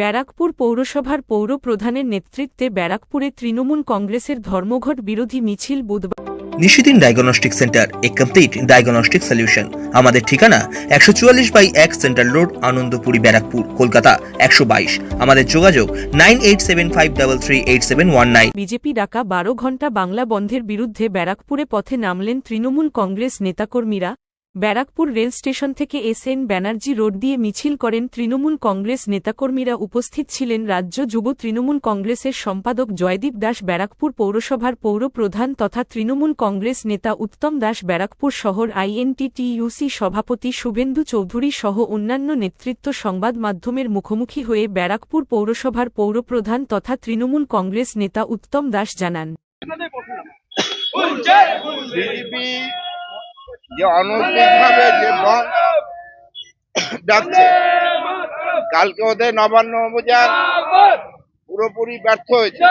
ব্যারাকপুর পৌরসভার পৌর প্রধানের নেতৃত্বে ব্যারাকপুরে তৃণমূল কংগ্রেসের ধর্মঘট বিরোধী মিছিল বুধবার। Nishidin diagnostic centre a complete diagnostic solution. আমাদের ঠিকানা একশো চুয়াল্লিশ বাই এক সেন্ট্রাল রোড আনন্দপুরি ব্যারাকপুর কলকাতা একশো বাইশ। আমাদের যোগাযোগ nine eight seven five double three eight seven one nine. BJP ডাকা বারো ঘণ্টা বাংলা বন্ধের বিরুদ্ধে ব্যারাকপুরে পথে নামলেন তৃণমূল কংগ্রেস নেতাকর্মীরা। ব্যারাকপুর রেল স্টেশন থেকে এস এন ব্যানার্জি রোড দিয়ে মিছিল করেন তৃণমূল কংগ্রেস নেতাকর্মীরা। উপস্থিত ছিলেন রাজ্য যুব তৃণমূল কংগ্রেসের সম্পাদক জয়দীপ দাস ব্যারাকপুর পৌরসভার পৌর প্রধান তথা তৃণমূল কংগ্রেস নেতা উত্তম দাস ব্যারাকপুর শহর আইএনটিটিইউসি সভাপতি শুভেন্দু চৌধুরী সহ অন্যান্য নেতৃত্ব সংবাদ মাধ্যমের মুখোমুখি হয়ে ব্যারাকপুর পৌরসভার পৌরপ্রধান তথা তৃণমূল কংগ্রেস নেতা উত্তম দাস জানান। বিজেপি যে অনৈতিকভাবে যে বন্ধ ডাকছে কালকে ওদের নবান্ন অভিযান পুরোপুরি ব্যর্থ হয়েছে।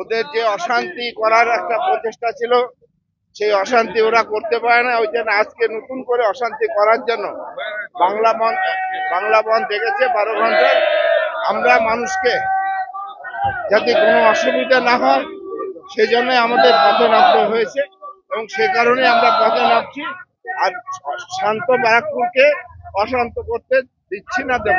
ওদের যে অশান্তি করার একটা প্রচেষ্টা ছিল, সেই অশান্তি ওরা করতে পারে না। ওই জন্য আজকে নতুন করে অশান্তি করার জন্য বাংলা বন্ধ বাংলা বন দেখেছে বারো ঘণ্টা আমরা মানুষকে যাতে কোনো অসুবিধা না হয় সেই জন্য আমাদের পথে হয়েছে। এবং সে কারণে আমরা পথে নামছি। আর শান্ত ব্যারাকপুরকে অশান্ত করতে দিচ্ছি না দেব।